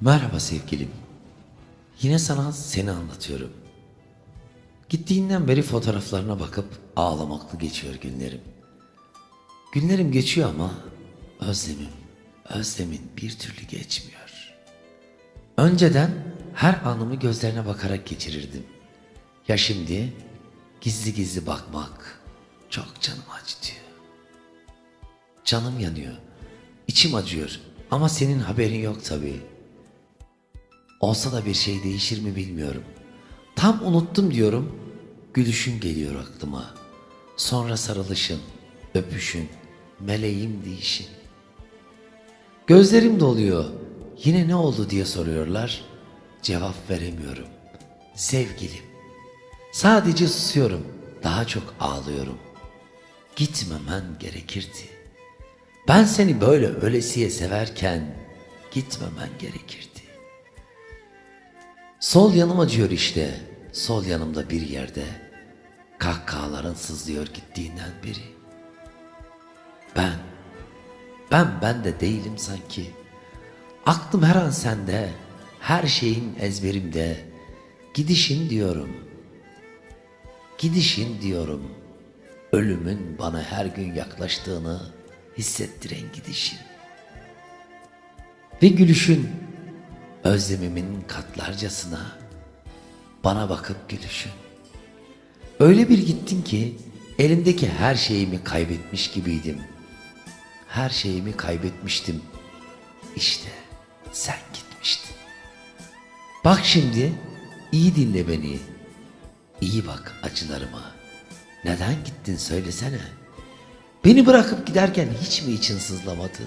Merhaba sevgilim. Yine sana seni anlatıyorum. Gittiğinden beri fotoğraflarına bakıp ağlamaklı geçiyor günlerim. Günlerim geçiyor ama özlemim, özlemin bir türlü geçmiyor. Önceden her anımı gözlerine bakarak geçirirdim. Ya şimdi gizli gizli bakmak çok canımı acıtıyor. Canım yanıyor, içim acıyor ama senin haberin yok tabii. Olsa da bir şey değişir mi bilmiyorum. Tam unuttum diyorum, gülüşün geliyor aklıma. Sonra sarılışın, öpüşün, meleğim deyişin. Gözlerim doluyor. Yine ne oldu diye soruyorlar. Cevap veremiyorum. Sevgilim. Sadece susuyorum. Daha çok ağlıyorum. Gitmemen gerekirdi. Ben seni böyle ölesiye severken gitmemen gerekirdi. Sol yanım acıyor işte. Sol yanımda bir yerde. Kahkahaların sızlıyor gittiğinden beri. Ben, ben ben de değilim sanki. Aklım her an sende, her şeyin ezberimde. Gidişin diyorum. Gidişin diyorum. Ölümün bana her gün yaklaştığını hissettiren gidişin. Ve gülüşün özlemimin katlarcasına bana bakıp gülüşün. Öyle bir gittin ki elimdeki her şeyimi kaybetmiş gibiydim. Her şeyimi kaybetmiştim. İşte sen gitmiştin. Bak şimdi iyi dinle beni. İyi bak acılarıma. Neden gittin söylesene. Beni bırakıp giderken hiç mi için sızlamadı?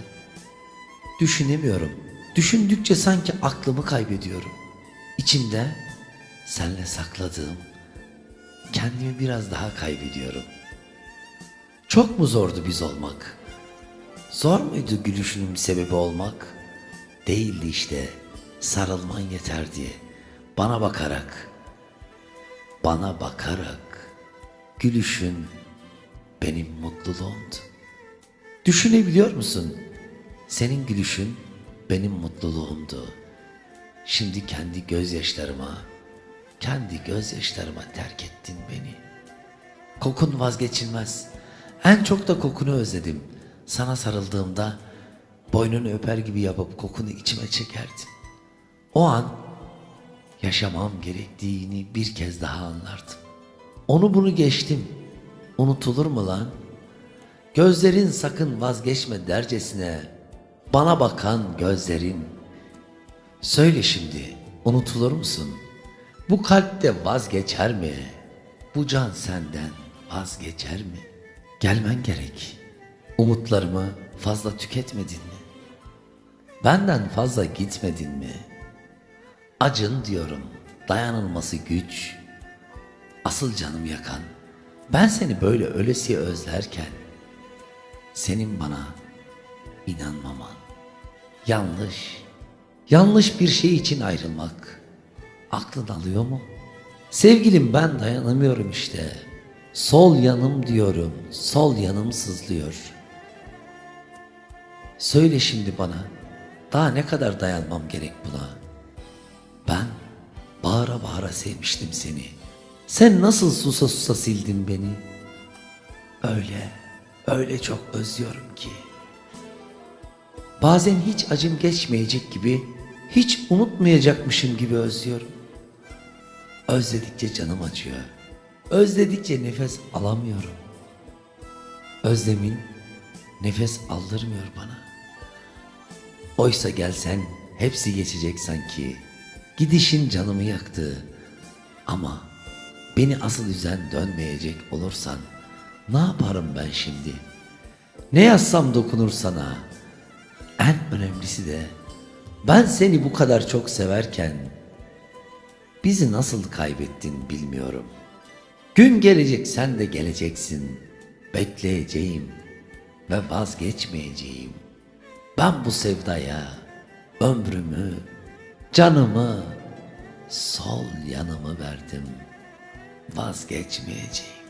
Düşünemiyorum. Düşündükçe sanki aklımı kaybediyorum. İçimde senle sakladığım kendimi biraz daha kaybediyorum. Çok mu zordu biz olmak? Zor muydu gülüşünün bir sebebi olmak? Değildi işte. Sarılman yeterdi. Bana bakarak, bana bakarak gülüşün benim mutluluğumdu. Düşünebiliyor musun? Senin gülüşün benim mutluluğumdu. Şimdi kendi gözyaşlarıma, kendi gözyaşlarıma terk ettin beni. Kokun vazgeçilmez. En çok da kokunu özledim. Sana sarıldığımda boynunu öper gibi yapıp kokunu içime çekerdim. O an yaşamam gerektiğini bir kez daha anlardım. Onu bunu geçtim. Unutulur mu lan? Gözlerin sakın vazgeçme dercesine. Bana bakan gözlerin. Söyle şimdi unutulur musun? Bu kalpte vazgeçer mi? Bu can senden vazgeçer mi? Gelmen gerek. Umutlarımı fazla tüketmedin mi? Benden fazla gitmedin mi? Acın diyorum, dayanılması güç. Asıl canım yakan, ben seni böyle ölesiye özlerken, senin bana inanmaman. Yanlış, yanlış bir şey için ayrılmak aklın alıyor mu? Sevgilim ben dayanamıyorum işte. Sol yanım diyorum, sol yanım sızlıyor. Söyle şimdi bana, daha ne kadar dayanmam gerek buna? Ben bağıra bağıra sevmiştim seni. Sen nasıl susa susa sildin beni? Öyle, öyle çok özlüyorum ki. Bazen hiç acım geçmeyecek gibi, hiç unutmayacakmışım gibi özlüyorum. Özledikçe canım acıyor. Özledikçe nefes alamıyorum. Özlemin nefes aldırmıyor bana. Oysa gelsen hepsi geçecek sanki. Gidişin canımı yaktı. Ama beni asıl üzen dönmeyecek olursan ne yaparım ben şimdi? Ne yazsam dokunur sana. En önemlisi de ben seni bu kadar çok severken bizi nasıl kaybettin bilmiyorum. Gün gelecek sen de geleceksin. Bekleyeceğim ve vazgeçmeyeceğim. Ben bu sevdaya ömrümü, canımı, sol yanımı verdim. Vazgeçmeyeceğim.